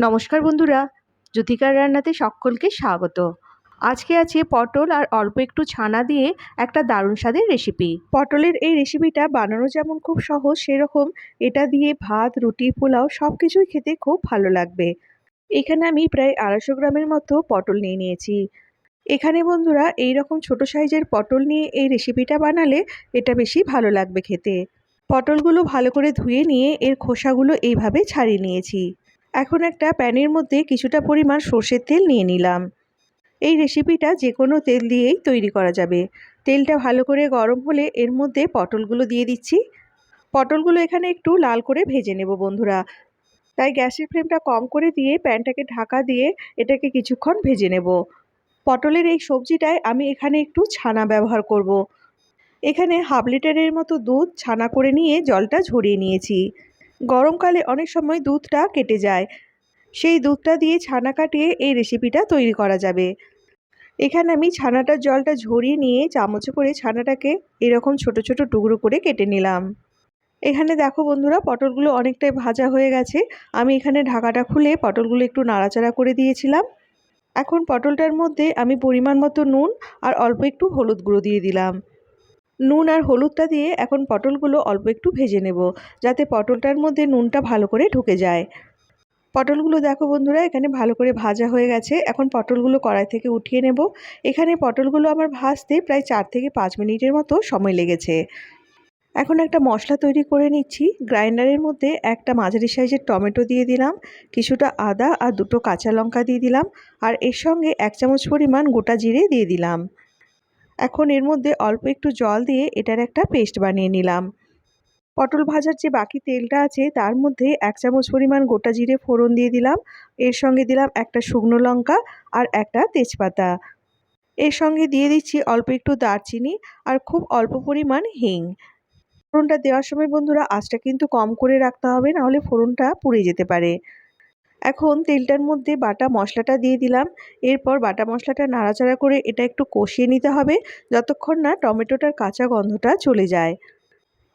নমস্কার বন্ধুরা, জ্যোতিকার রান্নাতে সকলকে স্বাগত। আজকে আছে পটল আর অল্প একটু ছানা দিয়ে একটা দারুণ স্বাদের রেসিপি পটলের এই রেসিপিটা বানানো যেমন খুব সহজ, সেরকম এটা দিয়ে ভাত, রুটি, পোলাও সব কিছুই খেতে খুব ভালো লাগবে। এখানে আমি প্রায় আড়াইশো গ্রামের মতো পটল নিয়ে নিয়েছি। এখানে বন্ধুরা এই রকম ছোট সাইজের পটল নিয়ে এই রেসিপিটা বানালে এটা বেশি ভালো লাগবে খেতে। পটলগুলো ভালো করে ধুয়ে নিয়ে এর খোসাগুলো এইভাবে ছাড়িয়ে নিয়েছি। এখন একটা প্যানের মধ্যে কিছুটা পরিমাণ সর্ষের তেল নিয়ে নিলাম। এই রেসিপিটা যে কোনো তেল দিয়েই তৈরি করা যাবে। তেলটা ভালো করে গরম হলে এর মধ্যে পটলগুলো দিয়ে দিচ্ছি। পটলগুলো এখানে একটু লাল করে ভেজে নেব বন্ধুরা। তাই গ্যাসের ফ্লেমটা কম করে দিয়ে প্যানটাকে ঢাকা দিয়ে এটাকে কিছুক্ষণ ভেজে নেব। পটলের এই সবজিটায় আমি এখানে একটু ছানা ব্যবহার করব। এখানে হাফ লিটারের মতো দুধ ছানা করে নিয়ে জলটা ঝরিয়ে নিয়েছি। গরমকালে অনেক সময় দুধটা কেটে যায়। সেই দুধটা দিয়ে ছানা কাটিয়ে এই রেসিপিটা তৈরি করা যাবে। এখানে আমি ছানাটার জলটা ঝরিয়ে নিয়ে চামচে করে ছানাটাকে এরকম ছোট ছোট টুকরো করে কেটে নিলাম। এখানে দেখো বন্ধুরা, পটলগুলো অনেকটাই ভাজা হয়ে গেছে। আমি এখানে ঢাকাটা খুলে পটলগুলো একটু নাড়াচাড়া করে দিয়েছিলাম। এখন পটলটার মধ্যে আমি পরিমাণ মতো নুন আর অল্প একটু হলুদ গুঁড়ো দিয়ে দিলাম। নুন আর হলুদটা দিয়ে এখন পটলগুলো অল্প একটু ভেজে নেব, যাতে পটলটার মধ্যে নুনটা ভালো করে ঢুকে যায়। পটলগুলো দেখো বন্ধুরা, এখানে ভালো করে ভাজা হয়ে গেছে। এখন পটলগুলো কড়াই থেকে উঠিয়ে নেব। এখানে পটলগুলো আমার ভাজতে প্রায় চার থেকে পাঁচ মিনিটের মতো সময় লেগেছে। এখন একটা মশলা তৈরি করে নিচ্ছি। গ্রাইন্ডারের মধ্যে একটা মাঝারি সাইজের টমেটো দিয়ে দিলাম, কিছুটা আদা আর দুটো কাঁচা লঙ্কা দিয়ে দিলাম, আর এর সঙ্গে এক চামচ পরিমাণ গোটা জিরে দিয়ে দিলাম। এখন এর মধ্যে অল্প একটু জল দিয়ে এটার একটা পেস্ট বানিয়ে নিলাম। পটল ভাজার যে বাকি তেলটা আছে, তার মধ্যে এক চামচ পরিমাণ গোটা জিরে ফোড়ন দিয়ে দিলাম। এর সঙ্গে দিলাম একটা শুকনো লঙ্কা আর একটা তেজপাতা। এর সঙ্গে দিয়ে দিচ্ছি অল্প একটু দারচিনি আর খুব অল্প পরিমাণ হিং। ফোড়নটা দেওয়ার সময় বন্ধুরা, আঁচটা কিন্তু কম করে রাখতে হবে, নাহলে ফোড়নটা পুড়ে যেতে পারে। এখন তেলটার মধ্যে বাটা মশলাটা দিয়ে দিলাম। এরপর বাটা মশলাটা নাড়াচাড়া করে এটা একটু কষিয়ে নিতে হবে যতক্ষণ না টমেটোটার কাঁচা গন্ধটা চলে যায়।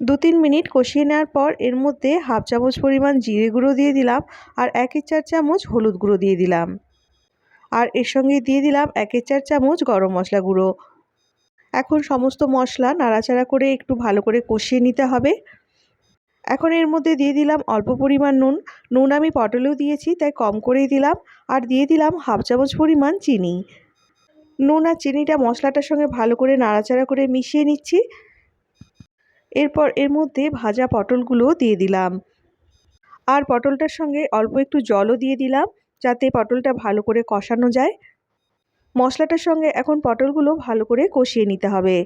দু তিন মিনিট কষিয়ে নেওয়ার পর এর মধ্যে হাফ চামচ পরিমাণ জিরে গুঁড়ো দিয়ে দিলাম আর একের চার চামচ হলুদ গুঁড়ো দিয়ে দিলাম। আর এর সঙ্গে দিয়ে দিলাম একের চার চামচ গরম মশলা গুঁড়ো। এখন সমস্ত মশলা নাড়াচাড়া করে একটু ভালো করে কষিয়ে নিতে হবে। এখন এর মধ্যে দিয়ে দিলাম অল্প পরিমাণ নুন। নুন আমি পটলেও দিয়েছি, তাই কম করেই দিলাম। আর দিয়ে দিলাম হাফ চামচ পরিমাণ চিনি। নুন আর চিনিটা মশলাটার সঙ্গে ভালো করে নাড়াচাড়া করে মিশিয়ে নিচ্ছি। এরপর এর মধ্যে ভাজা পটলগুলো দিয়ে দিলাম। আর পটলটার সঙ্গে অল্প একটু জলও দিয়ে দিলাম, যাতে পটলটা ভালো করে কষানো যায়। মশলাটার সঙ্গে এখন পটলগুলো ভালো করে কষিয়ে নিতে হবে।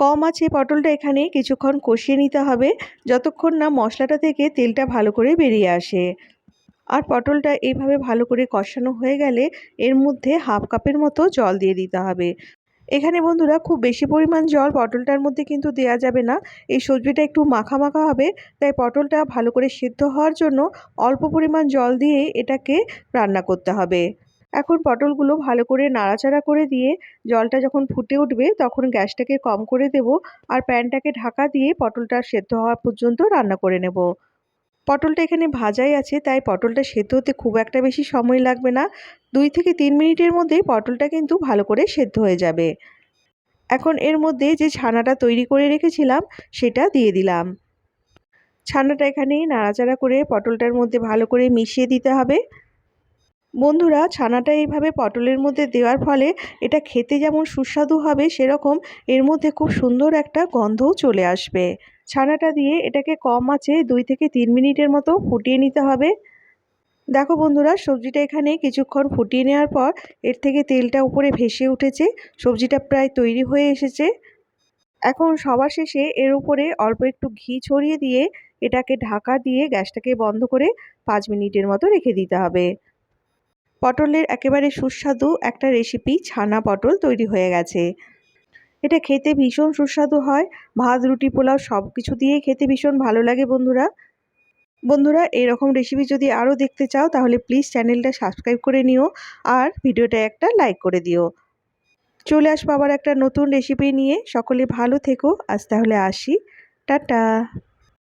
কম আছে পটলটা এখানে, কিছুক্ষণ কষিয়ে নিতে হবে। যতক্ষণ না মশলাটা থেকে তেলটা ভালো করে বেরিয়ে আসে। আর পটলটা এইভাবে ভালো করে কষানো হয়ে গেলে এর মধ্যে হাফ কাপের মতো জল দিয়ে দিতে হবে। এখানে বন্ধুরা খুব বেশি পরিমাণ জল পটলটার মধ্যে কিন্তু দেওয়া যাবে না। এই সবজিটা একটু মাখা মাখা হবে, তাই পটলটা ভালো করে সিদ্ধ হওয়ার জন্য অল্প পরিমাণ জল দিয়ে এটাকে রান্না করতে হবে। এখন পটলগুলো ভালো করে নাড়াচাড়া করে দিয়ে জলটা যখন ফুটে উঠবে, তখন গ্যাসটাকে কম করে দেব আর প্যানটাকে ঢাকা দিয়ে পটলটা সেদ্ধ হওয়া পর্যন্ত রান্না করে নেব। পটলটা এখানে ভাজাই আছে, তাই পটলটা সেদ্ধ হতে খুব একটা বেশি সময় লাগবে না। দুই থেকে তিন মিনিটের মধ্যে পটলটা কিন্তু ভালো করে সেদ্ধ হয়ে যাবে। এখন এর মধ্যে যে ছানাটা তৈরি করে রেখেছিলাম, সেটা দিয়ে দিলাম। ছানাটা এখানে নাড়াচাড়া করে পটলটার মধ্যে ভালো করে মিশিয়ে দিতে হবে। বন্ধুরা, ছানাটা এইভাবে পটলের মধ্যে দেওয়ার ফলে এটা খেতে যেমন সুস্বাদু হবে, সেরকম এর মধ্যে খুব সুন্দর একটা গন্ধও চলে আসবে। ছানাটা দিয়ে এটাকে কম আছে দুই থেকে তিন মিনিটের মতো ফুটিয়ে নিতে হবে। দেখো বন্ধুরা, সবজিটা এখানে কিছুক্ষণ ফুটিয়ে নেওয়ার পর এর থেকে তেলটা উপরে ভেসে উঠেছে, সবজিটা প্রায় তৈরি হয়ে এসেছে। এখন সবার শেষে এর উপরে অল্প একটু ঘি ছড়িয়ে দিয়ে এটাকে ঢাকা দিয়ে গ্যাসটাকে বন্ধ করে পাঁচ মিনিটের মতো রেখে দিতে হবে। পটলের একেবারে সুস্বাদু একটা রেসিপি ছানা পটল তৈরি হয়ে গেছে। এটা খেতে ভীষণ সুস্বাদু হয়। ভাত, রুটি, পোলাও সব কিছু দিয়েই খেতে ভীষণ ভালো লাগে বন্ধুরা। বন্ধুরা, এরকম রেসিপি যদি আরও দেখতে চাও, তাহলে প্লিজ চ্যানেলটা সাবস্ক্রাইব করে নিও আর ভিডিওটা একটা লাইক করে দিও। চলে আসব আবার একটা নতুন রেসিপি নিয়ে। সকলে ভালো থেকো। আজ তাহলে আসি। টাটা!